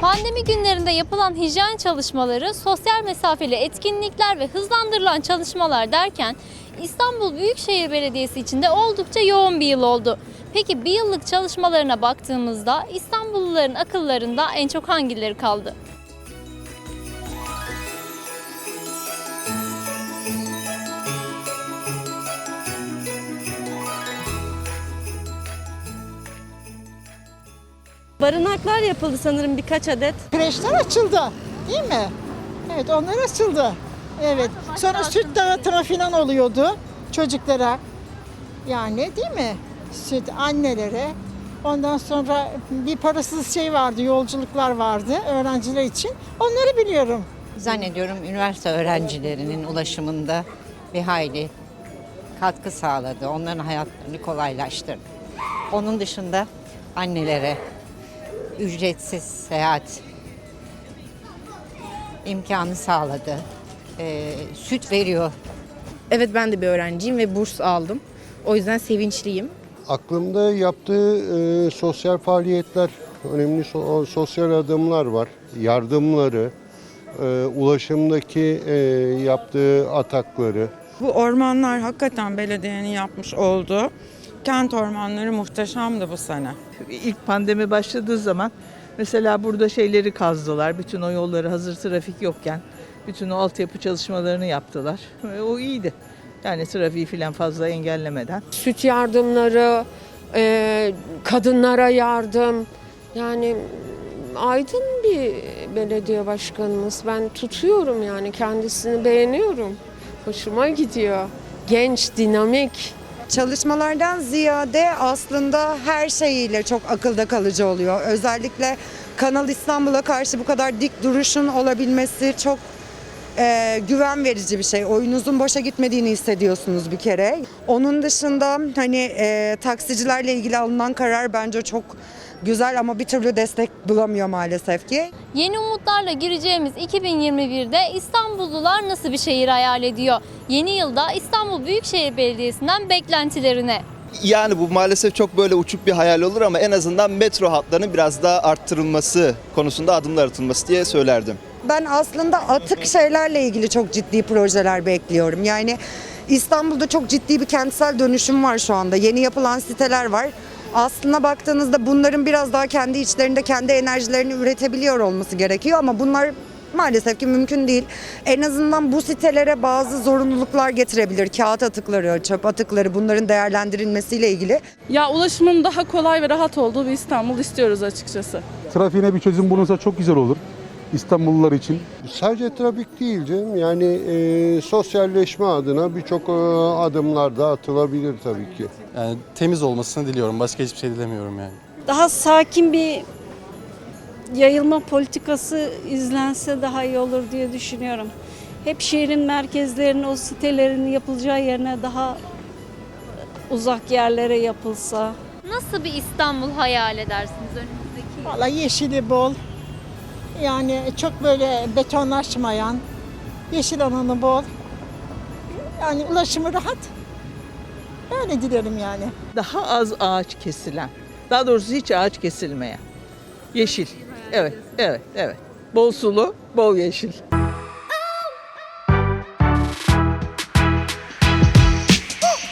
Pandemi günlerinde yapılan hijyen çalışmaları, sosyal mesafeli etkinlikler ve hızlandırılan çalışmalar derken İstanbul Büyükşehir Belediyesi için de oldukça yoğun bir yıl oldu. Peki bir yıllık çalışmalarına baktığımızda İstanbulluların akıllarında en çok hangileri kaldı? Barınaklar yapıldı sanırım birkaç adet. Kreşler açıldı değil mi? Evet onlar açıldı. Evet. Sonra süt dağıtımı falan oluyordu çocuklara. Yani değil mi? Süt annelere. Ondan sonra bir parasız şey vardı, yolculuklar vardı öğrenciler için. Onları biliyorum. Zannediyorum üniversite öğrencilerinin ulaşımında bir hayli katkı sağladı. Onların hayatlarını kolaylaştırdı. Onun dışında annelere ücretsiz seyahat imkanı sağladı. Ee, süt veriyor Evet ben de bir öğrenciyim ve burs aldım. O yüzden sevinçliyim. Aklımda yaptığı e, sosyal faaliyetler, önemli so- sosyal adımlar var. Yardımları, e, ulaşımdaki e, yaptığı atakları. Bu ormanlar hakikaten belediyenin yapmış olduğu kent ormanları muhteşemdi bu sene. İlk pandemi başladığı zaman mesela burada şeyleri kazdılar. Bütün o yolları hazır trafik yokken bütün o altyapı çalışmalarını yaptılar. O iyiydi. Yani trafiği falan fazla engellemeden. süt yardımları, e, kadınlara yardım. Yani aydın bir belediye başkanımız. Ben tutuyorum yani kendisini beğeniyorum. Hoşuma gidiyor. Genç, dinamik. Çalışmalardan ziyade aslında her şeyiyle çok akılda kalıcı oluyor. Özellikle Kanal İstanbul'a karşı bu kadar dik duruşun olabilmesi çok e, güven verici bir şey. Oyunuzun boşa gitmediğini hissediyorsunuz bir kere. Onun dışında hani e, taksicilerle ilgili alınan karar bence çok güzel ama bir türlü destek bulamıyor maalesef ki. Yeni umutlarla gireceğimiz 2021'de İstanbullular nasıl bir şehir hayal ediyor? Yeni yılda İstanbul Büyükşehir Belediyesi'nden beklentilerine. Yani bu maalesef çok böyle uçuk bir hayal olur ama en azından metro hatlarının biraz daha arttırılması konusunda adımlar atılması diye söylerdim. Ben aslında atık şeylerle ilgili çok ciddi projeler bekliyorum. Yani İstanbul'da çok ciddi bir kentsel dönüşüm var şu anda. Yeni yapılan siteler var. Aslında baktığınızda bunların biraz daha kendi içlerinde kendi enerjilerini üretebiliyor olması gerekiyor ama bunlar maalesef ki mümkün değil. En azından bu sitelere bazı zorunluluklar getirebilir. Kağıt atıkları, çöp atıkları bunların değerlendirilmesiyle ilgili. Ya ulaşımın daha kolay ve rahat olduğu bir İstanbul istiyoruz açıkçası. Trafiğine bir çözüm bulunsa çok güzel olur. İstanbullular için. Sadece trafik değil canım. Yani e, sosyalleşme adına birçok e, adımlar da atılabilir tabii ki. Yani temiz olmasını diliyorum. Başka hiçbir şey dilemiyorum yani. Daha sakin bir yayılma politikası izlense daha iyi olur diye düşünüyorum. Hep şehrin merkezlerinin, o sitelerin yapılacağı yerine daha uzak yerlere yapılsa. Nasıl bir İstanbul hayal edersiniz önümüzdeki? Valla yeşili bol. Yani çok böyle betonlaşmayan, yeşil alanı bol. Yani ulaşımı rahat. Öyle dilerim yani. Daha az ağaç kesilen, daha doğrusu hiç ağaç kesilmeyen. Yeşil. Evet, evet, evet. Bol sulu, bol yeşil.